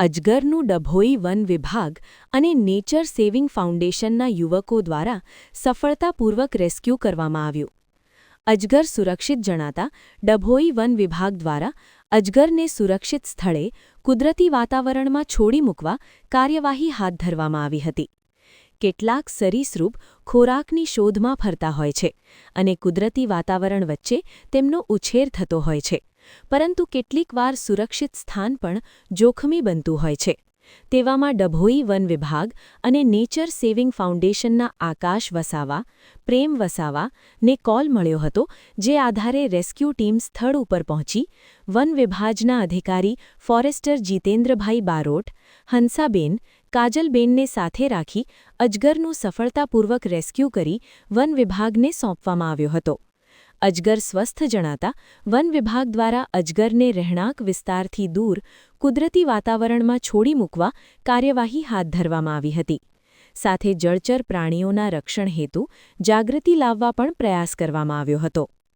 અજગરનું Dabhoi one વિભાગ અને nature saving ફાઉન્ડેશનના યુવકો દ્વારા સફળતાપૂર્વક રેસ્ક્યુ કરવામાં આવ્યું. અજગર સુરક્ષિત જણાતા ડભોઈ વન વિભાગ દ્વારા અજગરને સુરક્ષિત સ્થળે કુદરતી વાતાવરણમાં છોડી મૂકવા કાર્યવાહી હાથ ધરવામાં આવી હતી. કેટલાક સરીસૃપ ખોરાકની શોધમાં ફરતા હોય છે અને કુદરતી વાતાવરણ વચ્ચે તેમનો ઉછેર થતો હોય છે. પરંતુ કેટલીકવાર સુરક્ષિત સ્થાન પણ જોખમી બનતું હોય છે. તેવામાં ડભોઈ વન વિભાગ અને નેચર સેવિંગ ફાઉન્ડેશનના આકાશ વસાવા, પ્રેમ વસાવા ને કોલ મળ્યો હતો, જે આધારે રેસ્ક્યુ ટીમ સ્થળ ઉપર પહોંચી, વન વિભાગના અધિકારી ફોરેસ્ટર જીતેન્દ્રભાઈ બારોટ, હંસાબેન, કાજલબેનને સાથે રાખી અજગરનું સફળતાપૂર્વક રેસ્ક્યુ કરી વન વિભાગને સોંપવામાં આવ્યો હતો. અજગર સ્વસ્થ જણાતા વન વિભાગ દ્વારા અજગરને રહેણાંક વિસ્તારથી દૂર કુદરતી વાતાવરણમાં છોડી મૂકવા કાર્યવાહી હાથ ધરવામાં આવી હતી. સાથે જળચર પ્રાણીઓના રક્ષણ હેતુ જાગૃતિ લાવવા પણ પ્રયાસ કરવામાં આવ્યો હતો.